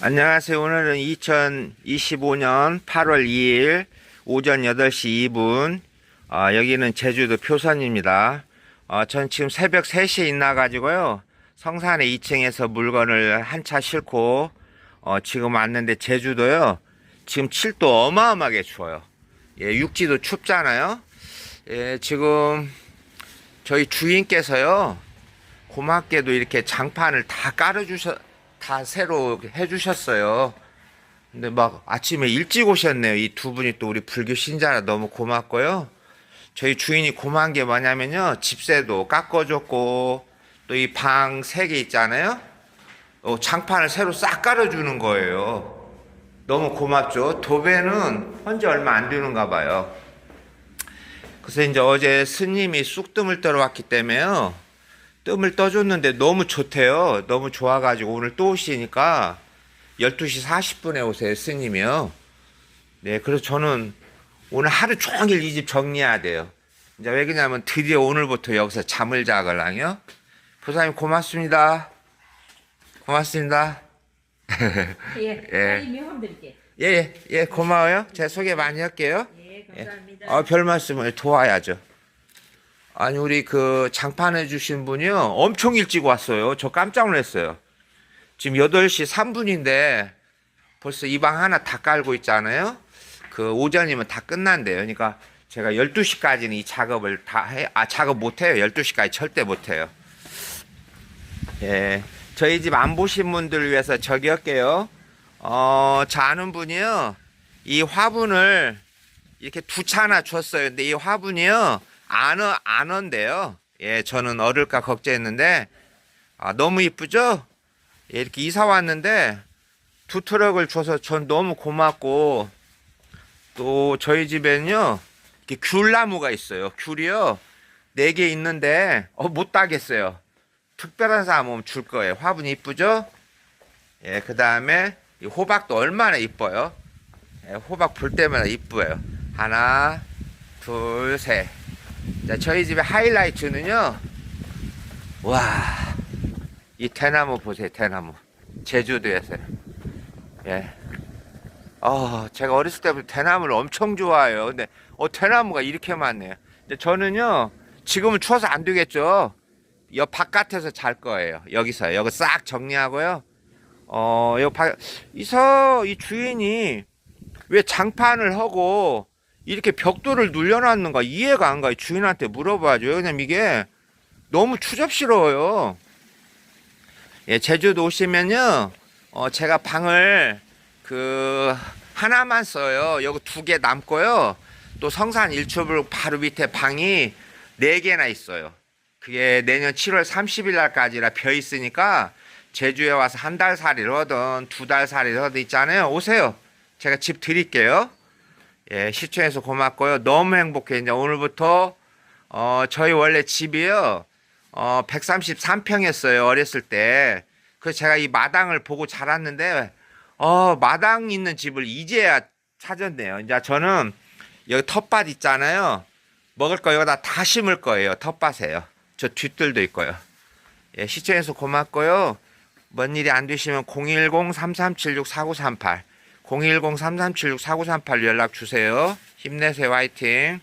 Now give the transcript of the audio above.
안녕하세요. 오늘은 2025년 8월 2일 오전 8시 2분. 어, 여기는 제주도 표선입니다. 어, 전 지금 새벽 3시에 있나가지고요. 성산의 2층에서 물건을 한 차 싣고, 어, 지금 왔는데 제주도요. 지금 7도 어마어마하게 추워요. 예, 육지도 춥잖아요. 예, 지금 저희 주인께서요. 고맙게도 이렇게 장판을 다 깔아주셔, 다 새로 해주셨어요. 근데 막 아침에 일찍 오셨네요. 이 두 분이 또 우리 불교 신자라 너무 고맙고요. 저희 주인이 고마운 게 뭐냐면요. 집세도 깎아줬고, 또 이 방 세 개 있잖아요. 어, 장판을 새로 싹 깔아주는 거예요. 너무 고맙죠. 도배는 현재 얼마 안 되는가 봐요. 그래서 이제 어제 스님이 쑥뜸을 떠러 왔기 때문에요. 뜸을 떠줬는데 너무 좋대요. 너무 좋아가지고 오늘 또 오시니까 12시 40분에 오세요, 스님이요. 네, 그래서 저는 오늘 하루 종일 이 집 정리해야 돼요. 이제 왜 그러냐면 드디어 오늘부터 여기서 잠을 자걸랑요. 보사님 고맙습니다. 고맙습니다. 예, 예. 예. 명함 드릴게. 예, 예, 예, 고마워요. 제가 소개 많이 할게요. 예, 감사합니다. 아, 별 말씀을 도와야죠. 아니, 우리 그 장판해 주신 분이요. 엄청 일찍 왔어요. 저 깜짝 놀랐어요. 지금 8시 3분인데 벌써 이 방 하나 다 깔고 있잖아요. 그 오전이면 다 끝난대요. 그러니까 제가 12시까지는 이 작업을 다 해, 아, 작업 못 해요. 12시까지 절대 못 해요. 예. 저희 집 안 보신 분들 위해서 저기 할게요. 어, 저 아는 분이요. 이 화분을 이렇게 두 차나 줬어요. 근데 이 화분이요. 안, 어, 안 온대요. 예, 저는 얻을까 걱정했는데, 아, 너무 이쁘죠? 예, 이렇게 이사 왔는데, 두 트럭을 줘서 전 너무 고맙고, 또 저희 집에는요, 이렇게 귤나무가 있어요. 귤이요. 네 개 있는데, 어, 못 따겠어요. 특별한 사람 오면 줄 거예요. 화분 이쁘죠? 예, 그 다음에, 이 호박도 얼마나 이뻐요. 예, 호박 볼 때마다 이뻐요. 하나, 둘, 셋. 자, 저희 집의 하이라이트는요. 와, 이 대나무 보세요, 대나무. 제주도에서요. 예. 어, 제가 어렸을 때부터 대나무를 엄청 좋아해요. 근데, 어, 대나무가 이렇게 많네요. 근데 저는요, 지금은 추워서 안 되겠죠. 여 바깥에서 잘 거예요. 여기서. 여기 싹 정리하고요. 어, 여 바, 이서, 이 주인이 왜 장판을 하고 이렇게 벽돌을 눌려놨는가 이해가 안 가요. 주인한테 물어봐줘요. 왜냐면 이게 너무 추접스러워요. 예, 제주도 오시면요. 어, 제가 방을 그 하나만 써요. 여기 두 개 남고요. 또 성산 일출불 바로 밑에 방이 네 개나 있어요. 그게 내년 7월 30일 날까지라 벼 있으니까 제주에 와서 한 달 살이를 하든 두 달 살이를 하든 있잖아요. 오세요. 제가 집 드릴게요. 예, 시청해서 고맙고요. 너무 행복해. 이제 오늘부터 어, 저희 원래 집이요. 어, 133평이었어요. 어렸을 때. 그래서 제가 이 마당을 보고 자랐는데 어, 마당 있는 집을 이제야 찾았네요. 이제 저는 여기 텃밭 있잖아요. 먹을 거 여기다 다 심을 거예요. 텃밭에요. 저 뒷뜰도 있고요. 예, 시청해서 고맙고요. 뭔 일이 안 되시면 010-3376-4938 010-3376-4938 연락 주세요. 힘내세요. 화이팅.